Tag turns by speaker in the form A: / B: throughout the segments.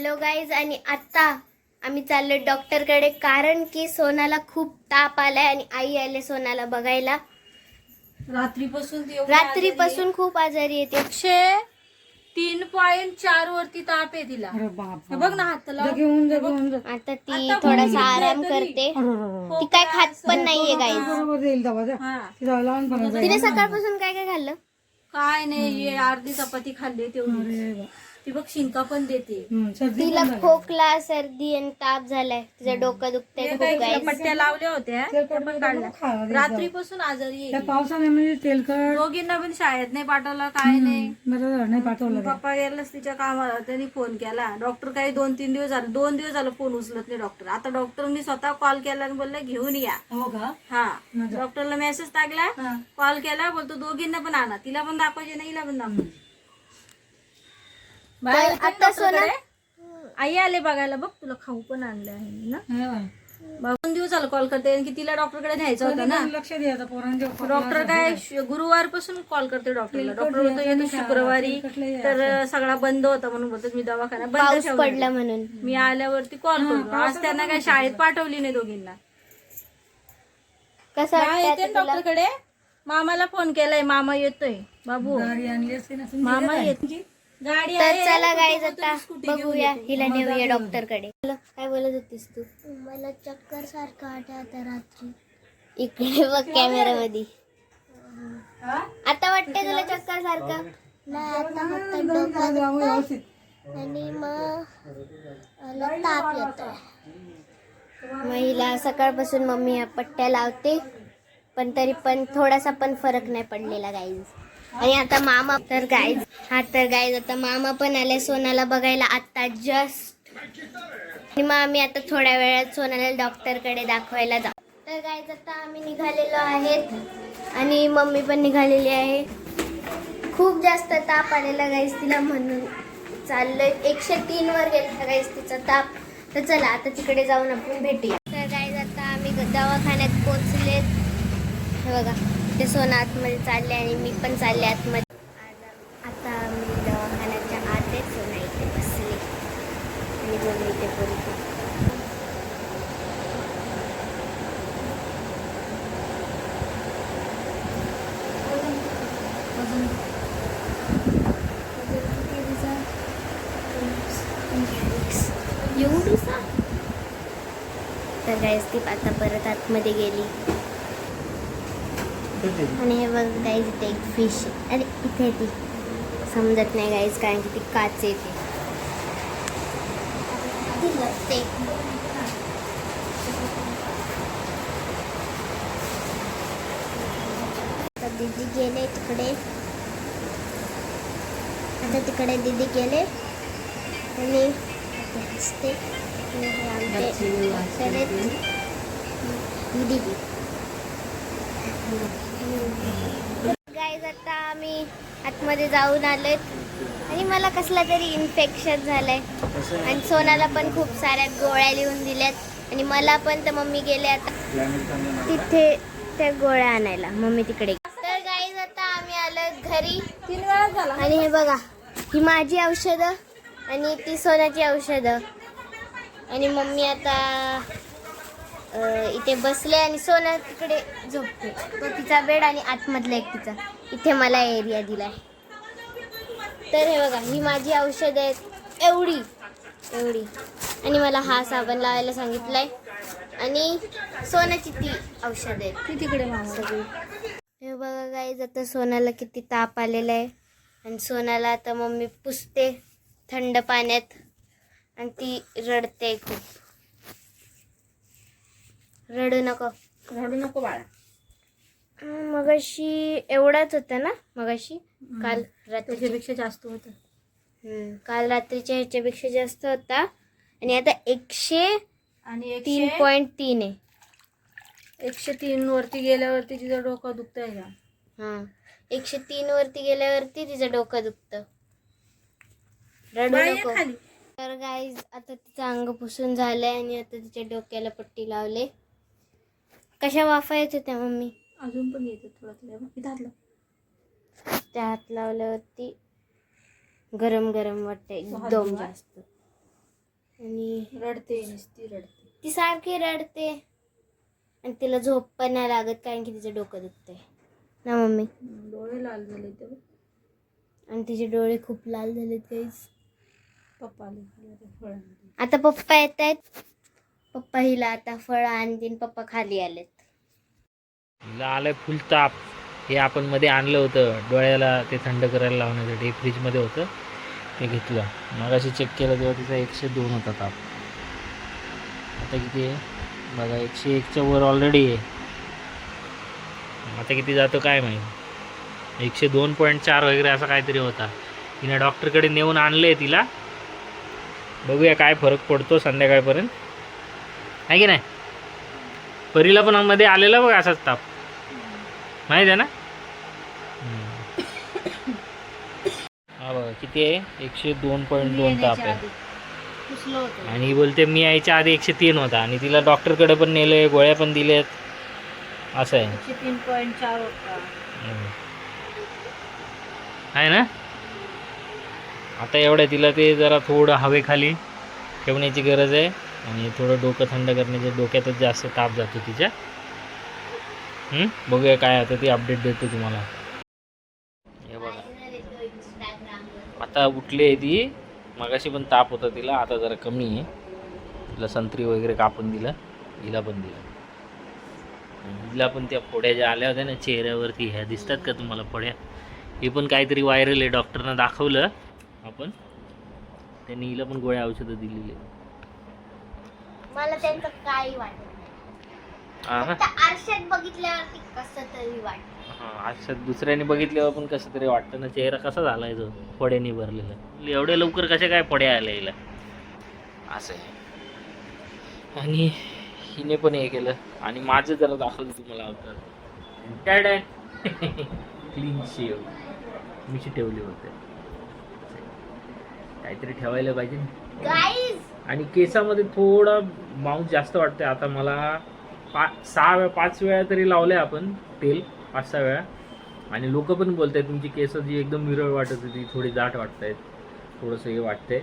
A: Hello guys आणि आता आम्ही चाललो डॉक्टरकडे कारण की सोनाला खूप ताप आलाय आणि आई आले सोनाला बघायला.
B: रात्रीपासून ती एवढी
A: रात्रीपासून खूप आजारी येते
B: आहे. एकशे तीन पॉइंट चार वरती ताप आहे तिला.
C: अरे बाप
B: हे बघ ना हात लाव.
C: घेऊन जा घेऊन जा.
A: आता ती थोडासा आराम करते. ती काय खात पण नाहीये गाईज
C: बरोबर दवा जा
B: हा.
C: तिला लहानपणा
A: तिने सकाळपासून काय काय खाल्लं?
B: काय नाही हे अर्धी चपाती खाल्ली तेवढी ती बघ शिंका पण देते.
C: सर्दी
A: तिला खोकला सर्दी आणि ताप झालाय. तिचं डोकं दुखतंय
B: हे
A: खूप
B: तिला
A: गाईज
B: पट्ट्या लावल्या होत्या त्या पण काढल्या. रात्रीपासून आजारी आहे
C: पावसाने म्हणजे तेलकट
B: दोघींना पण शाळेत नाही पाठवलं काय नाही.
C: बरोबर नाही पाठवलं?
B: पप्पा गेलाच तिच्या कामाला त्यांनी फोन केला. डॉक्टर काही दोन तीन दिवस झाले दोन दिवस झालं फोन उचलत नाही डॉक्टर. आता डॉक्टरनी स्वतः कॉल केला आणि बोलला घेऊन या.
C: हो का?
B: हा. डॉक्टरला मेसेज टाकला कॉल केला बोलतो दोघींना पण आणा. तिला पण दाखवायचे नाही हिला पण दाखवायचे. बाहेर होते
A: आता
B: डॉक्टरकडे. आई आले बघायला बघ तुला खाऊ पण आणले आहे ना?
C: हा.
B: बघ, दोन दिवस झालं कॉल करते की तिला डॉक्टरकडे न्यायचं होतं ना.
C: लक्ष द्यायचं पोरांच्या
B: डॉक्टर काय श- गुरुवारपासून कॉल करते डॉक्टरला डॉक्टर बोलतो येतो शुक्रवारी तर सगळा बंद होता म्हणून बोलतो मी दवाखाना बंद
A: पाऊस
B: ठेवला.
A: पडला म्हणून.
B: मी आल्यावरती कॉल करतो आज त्यांना काय शाळेत पाठवली नाही दोघींना.
A: कसं
B: येते ना डॉक्टरकडे मामाला फोन केलाय मामा येतोय. बाबू.
C: आणली असते ना
B: मामा येत गाडी
A: तर
B: आहे
A: चला
B: तू
A: गाईज आता
B: तू स्कूटी घेऊन
A: बघूया
B: येते.
A: हिला नेऊया डॉक्टरकडे बोला, काय बोलत होतीस तू?
D: मला चक्कर सारखं आठवतं रात्री.
A: इकडे बघ कॅमेरा मध्ये
B: हा?
A: आता वाटतंय तुला चक्कर सारखं?
D: नाही आता फक्त डोकं
C: जाऊ व्यवस्थित
D: आणि मग मला ताप येतोय.
A: मग हिला सकाळपासून मम्मी ह्या पट्ट्या लावते. पण तरी पण थोडासा पण फरक नाही पडलेला गाईज आणि आता मामा तर गाय हा तर गाय आता मामा पण आले सोनाला बघायला. आता जस्ट आणि मग आम्ही आता थोड्या वेळात सोनाला डॉक्टरकडे दाखवायला जाऊ तर गाय आता आम्ही निघालेलो आहेत. आणि मम्मी पण निघालेली आहे. खूप जास्त ताप आलेला गायस तिला म्हणून. चाललंय. एकशे तीन वर गेला गाईज तिचा ताप. तर चला आता तिकडे जाऊन आपण भेटूया. तर गाईज आता आम्ही दवाखान्यात पोचलेत हे बघा. ते सोनं आतमध्ये चालले आणि मी पण चालले आतमध्ये. आता मी दवाखान्याच्या आत आहे सोना इथे बसले. आणि मम्मी इथे बोलते एवढीसा तर गाईज ती आता परत आतमध्ये गेली. आणि हे बघ गाईज इथे एक फिश अरे इथे ती. समजत नाही गाईज कारण की ती काच येते दीदी गेले तिकडे. आता तिकडे दीदी गेले. आणि हसते आमचे दीदी. गाईज आता आम्ही आतमध्ये जाऊन आलोत आणि मला कसला तरी इन्फेक्शन झालंय. आणि सोनाला पण खूप साऱ्या गोळ्या लिहून दिल्यात. आणि मला पण तर मम्मी गेले आता. तिथे त्या गोळ्या आणायला. मम्मी तिकडे तर गाईज आता आम्ही आलो घरी.
B: तीन वेळा झाला.
A: आणि हे बघा ही माझी औषधं आणि ती सोन्याची औषधं. आणि मम्मी आता इथे बसले आणि सोना तिकडे झोपते. तो तिचा बेड आणि आतमधला एक तिचा. इथे मला एरिया दिलाय. तर हे बघा ही माझी औषधं आहेत. एवढी एवढी. आणि मला हा साबण लावायला सांगितलाय. आणि सोन्याची ती औषधं आहेत.
B: ती तिकडे
A: सगळी. हे बघा गाईज आता सोनाला किती ताप आलेला आहे. आणि सोनाला आता मम्मी पुसते थंड पाण्यात. आणि ती रडते खूप. रडू नको.
B: रडू नको बाळा.
A: मगाशी एवढाच होता ना मगाशी? काल रात्री
B: त्याच्यापेक्षा जास्त होत.
A: हम्म, काल रात्रीच्या ह्याच्यापेक्षा जास्त होता. आणि आता एकशे
B: आणि
A: तीन
B: एकशे
A: पॉईंट तीन आहे.
B: एकशे तीन वरती गेल्यावरती तिचं डोकं दुखतंय का?
A: हां. एकशे तीन वरती गेल्यावरती तिचं डोकं दुखतं. रडू
B: ये
A: नको.
B: खाली.
A: तर गाईज आता तिचं अंग पुसून झालंय आणि आता तिच्या डोक्याला पट्टी लावले. कशा वाफा येत होत्या मम्मी?
B: अजून पण येते थोडं थोडं. इथं हात लाव.
A: त्या हात लावल्यावरती गरम गरम वाटते एकदम जास्त. आणि
B: रडते नुसती रडते.
A: ती सारखी रडते. आणि तिला झोप पण नाही लागत कारण की तिचं डोकं दुखतंय. ना मम्मी?
B: डोळे लाल झाले ते
A: आणि तिचे डोळे खूप लाल झालेत काहीच
B: पप्पा आले
A: आता पप्पा येत आहेत. पप्पा हिला आता फळ आणतील पप्पा खाली आलेत.
E: हिला आलंय फुल ताप हे आपण मध्ये आणलं होतं. डोळ्याला ते थंड करायला लावण्यासाठी. फ्रीजमध्ये होतं. ते घेतलं. मग अशी चेक केलं तेव्हा तिचा एकशे दोन होता ताप. आता किती आहे? बघा एकशे एकच्या वर ऑलरेडी आहे. आता किती जातो काय माहिती? एकशे दोन पॉईंट चार वगैरे असा काहीतरी होता. तिने डॉक्टरकडे नेऊन आणले तिला. बघूया काय फरक पडतो संध्याकाळपर्यंत. आहे की नाही? परीला पण मध्ये आलेला बघ असाच ताप. माहीत आहे ना. हा बघा किती आहे? एकशे दोन पॉईंट दोन ताप आहे. आणि ही बोलते मी यायच्या आधी एकशे तीन होता. आणि तिला डॉक्टरकडे पण नेले गोळ्या पण दिल्यात. असं आहे.
B: तीन पॉईंट चार.
E: आहे ना? आता एवढं तिला ते जरा थोडं हवेखाली ठेवण्याची गरज आहे. आणि थोडं डोकं थंड करण्याच्या डोक्यातच जास्त ताप जातो तिच्या. बघूया काय आता ती अपडेट देतो तुम्हाला. हे बघा. आता उठली आहे ती. मगाशी पण ताप होता तिला आता जरा कमी आहे. तिला संत्री वगैरे कापून दिलं हिला पण दिलं. हिला पण त्या फोड्या ज्या आल्या होत्या ना चेहऱ्यावरती ह्या दिसतात का तुम्हाला फोड्या? हे पण काहीतरी व्हायरल आहे डॉक्टरना दाखवलं आपण. त्यांनी हिला पण गोळ्या औषधं दिलेली आहे
A: मला त्यांचं काही वाटत नाही.
E: हा ना?
A: फक्त आरशात बघितल्यावरती कसं तरी वाटत.
E: हा अच्छा दुसऱ्याने बघितल्यावर पण कसं तरी वाटतं ना चेहरा कसा झालाय तो फोड्याने भरलेला. एवढ्या लवकर कशा काय फोड्या आल्या हिला? असं आहे. आणि हिने पण हे केलं. आणि माझं जरा दाखवलं तुम्हाला आता क्लीन शेव मीशी ठेवली होते. काहीतरी ठेवायला पाहिजे ना. आणि केसामध्ये थोडा माउस जास्त वाटतंय. आता मला पाच सहा वेळा पाच वेळा तरी लावले आपण तेल पाच सहा वेळा. आणि लोक पण बोलत आहेत तुमची केस जी एकदम मिरळ वाटत होती थोडी दाट वाटत आहेत थोडंसं हे वाटतंय.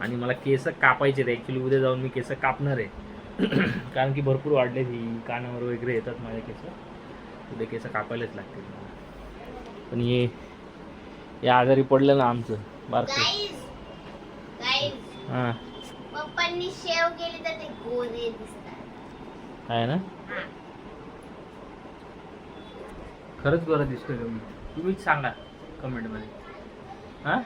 E: आणि मला केस कापायचे आहेत. ॲक्च्युली उद्या जाऊन मी केस कापणार आहे. कारण की भरपूर वाढले ही कानावर वगैरे येतात माझ्या केस. उद्या केस कापायलाच लागतील मला. पण हे हे आजारी पडलं ना आमचं बारकं. हां.
A: पप्पांनी शेव केली तर ते गोरे दिसतात.
E: आहे ना?
A: हा.
E: खरंच बरं दिसतोय मी? तुम्हीच सांगा कमेंटमध्ये. हां?